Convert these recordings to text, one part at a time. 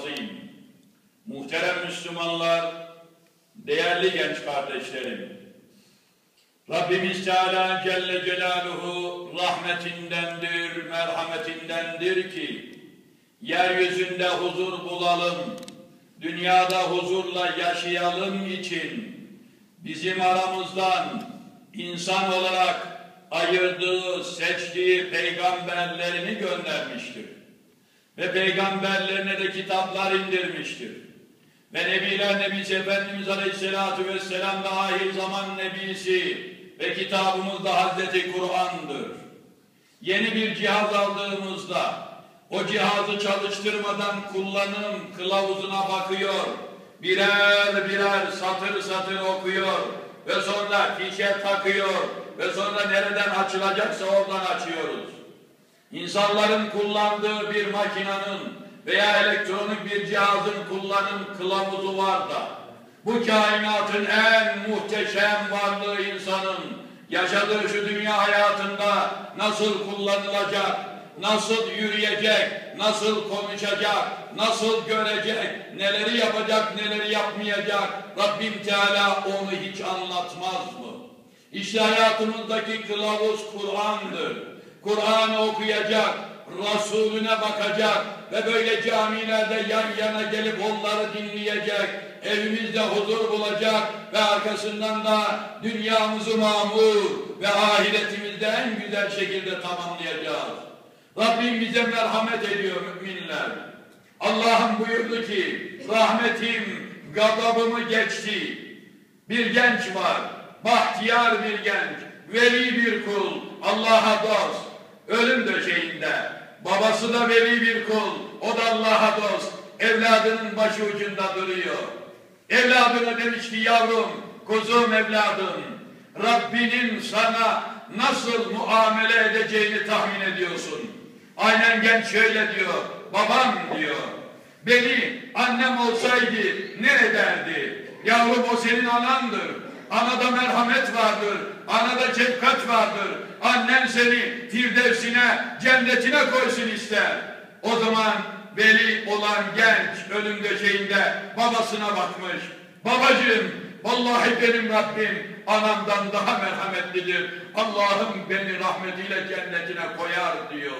Azim. Muhterem Müslümanlar, değerli genç kardeşlerim. Rabbimiz Teala Celle Celaluhu rahmetindendir, merhametindendir ki yeryüzünde huzur bulalım, dünyada huzurla yaşayalım için bizim aramızdan insan olarak ayırdığı, seçtiği peygamberlerini göndermiştir. Ve peygamberlerine de kitaplar indirmiştir. Ve Nebiler Nebisi Efendimiz Aleyhisselatü Vesselam da ahir zaman Nebisi ve kitabımız da Hazreti Kur'an'dır. Yeni bir cihaz aldığımızda o cihazı çalıştırmadan kullanım kılavuzuna bakıyor, birer birer satır satır okuyor ve sonra fişe takıyor ve sonra nereden açılacaksa oradan açıyoruz. İnsanların kullandığı bir makinenin veya elektronik bir cihazın kullanım kılavuzu var da bu kainatın en muhteşem varlığı insanın yaşadığı şu dünya hayatında nasıl kullanılacak, nasıl yürüyecek, nasıl konuşacak, nasıl görecek, neleri yapacak, neleri yapmayacak Rabbim Teala onu hiç anlatmaz mı? İşte hayatımızdaki kılavuz Kur'an'dır. Kur'an'ı okuyacak, Resulüne bakacak ve böyle camilerde yan yana gelip onları dinleyecek, evimizde huzur bulacak ve arkasından da dünyamızı mamur ve ahiretimizde en güzel şekilde tamamlayacağız. Rabbim bize merhamet ediyor müminler. Allah'ım buyurdu ki, rahmetim gadabımı geçti. Bir genç var, bahtiyar bir genç, veli bir kul, Allah'a dost, ölüm döşeğinde. Babası da veli bir kul, o da Allah'a dost, evladının başı ucunda duruyor. Evladına demiş ki yavrum, kuzum evladım, Rabbinin sana nasıl muamele edeceğini tahmin ediyorsun. Aynen genç şöyle diyor, babam diyor, beni annem olsaydı ne ederdi? Yavrum o senin anandır. Anada merhamet vardır. Anada şefkat vardır. Annen seni firdevsine, cennetine koysun ister. O zaman veli olan genç ölüm döşeğinde babasına bakmış. Babacığım, vallahi benim Rabbim anamdan daha merhametlidir. Allah'ım beni rahmetiyle cennetine koyar diyor.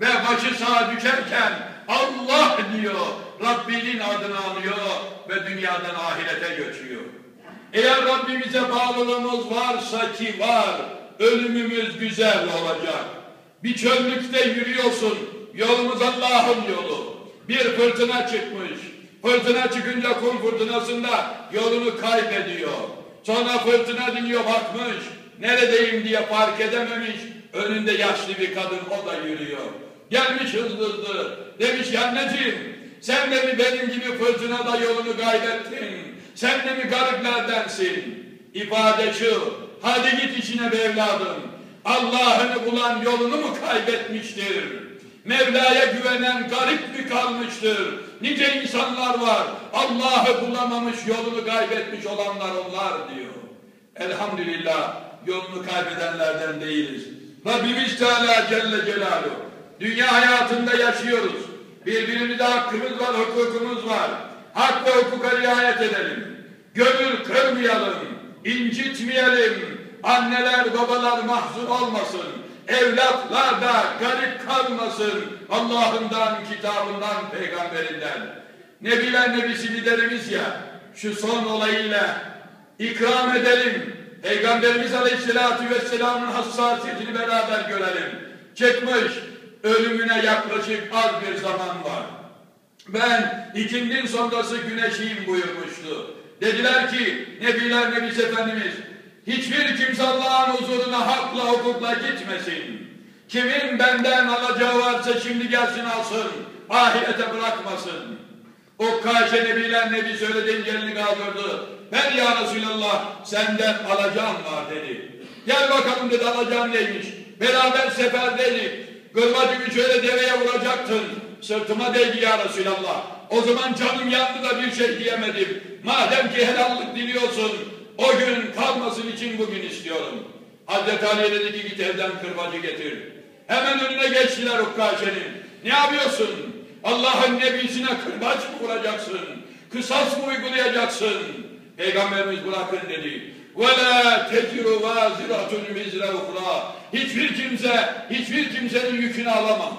Ve başı sağa düşerken Allah diyor. Rabbinin adını alıyor ve dünyadan ahirete göçüyor. Eğer Rabbimize bağlılığımız varsa ki var, ölümümüz güzel olacak. Bir çöllükte yürüyorsun, yolumuz Allah'ın yolu. Bir fırtına çıkmış, fırtına çıkınca kum fırtınasında yolunu kaybediyor. Sonra fırtına dinliyor bakmış, neredeyim diye fark edememiş, önünde yaşlı bir kadın o da yürüyor. Gelmiş hızlı hızlı, demiş anneciğim, sen de mi benim gibi fırtınada yolunu kaybettin? Sen de mi gariplerdensin? İfade şu, hadi git işine be evladım. Allah'ını bulan yolunu mu kaybetmiştir? Mevla'ya güvenen garip mi kalmıştır? Nice insanlar var, Allah'ı bulamamış, yolunu kaybetmiş olanlar onlar diyor. Elhamdülillah, yolunu kaybedenlerden değiliz. Rabbimiz Teala Celle Celaluhu, dünya hayatında yaşıyoruz. Birbirimize hakkımız var, hukukumuz var. Hak ve hukuka riayet edelim. Gönül kırmayalım, incitmeyelim. Anneler, babalar mahzun olmasın. Evlatlar da garip kalmasın. Allah'ından, kitabından, peygamberinden. Nebiler nebisi liderimiz ya, şu son olayıyla ikram edelim. Peygamberimiz Aleyhisselatü Vesselam'ın hassasiyetini beraber görelim. Çıkmış, ölümüne yaklaşık az bir zaman var. Ben ikindin sonrası güneşiyim buyurmuştu. Dediler ki Nebiler Nebisi Efendimiz hiçbir kimse Allah'ın huzuruna hakla hukukla gitmesin. Kimin benden alacağı varsa şimdi gelsin alsın. Ahirete bırakmasın. O kaşe Nebiler Nebi söylediğin elini kaldırdı. Ben ya Resulallah senden alacağım var dedi. Gel bakalım dedi alacağım neymiş. Beraber seferdeydik. Gırmacımı şöyle deveye vuracaktın. Sırtıma değdi ya Resulallah. O zaman canım yandı da bir şey diyemedim. Madem ki helallik diliyorsun, o gün kalmasın için bugün istiyorum. Hazreti Ali dedi ki git evden kırbacı getir. Hemen önüne geçtiler Ukkaşe'nin. Ne yapıyorsun? Allah'ın nebisine kırbaç mı vuracaksın? Kısas mı uygulayacaksın? Peygamberimiz bırakın dedi. وَلَا تَجِرُ وَازِرَةٌ وِزْرَ اُخْرَى Hiçbir kimse, hiçbir kimsenin yükünü alamaz.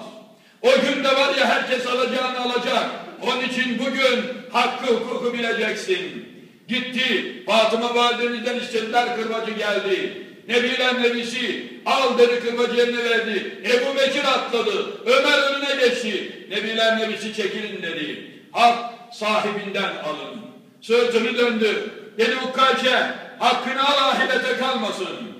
O günde var ya herkes alacağını alacak. Onun için bugün hakkı hukuku bileceksin. Gitti, Fatıma validemizden istediler kırbacı geldi. Nebiler nebisi al dedi kırbacı verdi. Ebu Bekir atladı. Ömer önüne geçti. Nebiler nebisi çekilin dedi. Hak sahibinden alın. Sırtını döndü. Dedi Ukkaçe hakkını al ahirete kalmasın.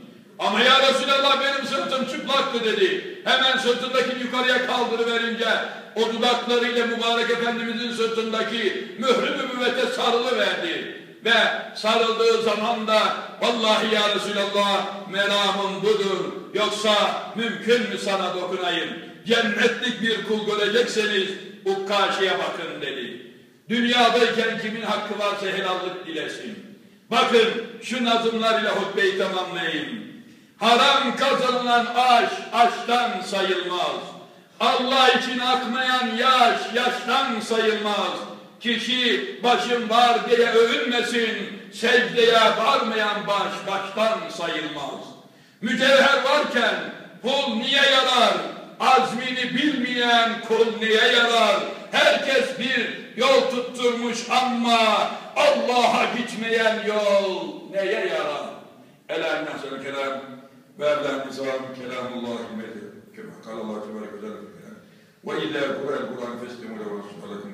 Ama ya Resulallah benim sırtım çıplaktı dedi. Hemen sırtındaki yukarıya kaldırıverince o dudaklarıyla mübarek Efendimizin sırtındaki mührü mübüvvete sarılı verdi. Ve sarıldığı zaman da vallahi ya Resulallah meramım budur. Yoksa mümkün mü sana dokunayım? Cennetlik bir kul görecekseniz Ukkaşi'ye bakın dedi. Dünyadayken kimin hakkı varsa helallik dilesin. Bakın şu nazımlar ile hutbeyi tamamlayayım. Haram kazanılan aş, aştan sayılmaz. Allah için akmayan yaş, yaştan sayılmaz. Kişi başım var diye övünmesin, secdeye varmayan baş, baştan sayılmaz. Mücevher varken pul niye yarar? Azmini bilmeyen kul niye yarar? Herkes bir yol tutturmuş ama Allah'a gitmeyen yol neye yarar? Elâ nehsel kelam ve evlâ nizam kelamullâhi medir. Kema kalallahu tebarek ve teala. Ve illâ Kur'an Kur'an feslimu lehu ve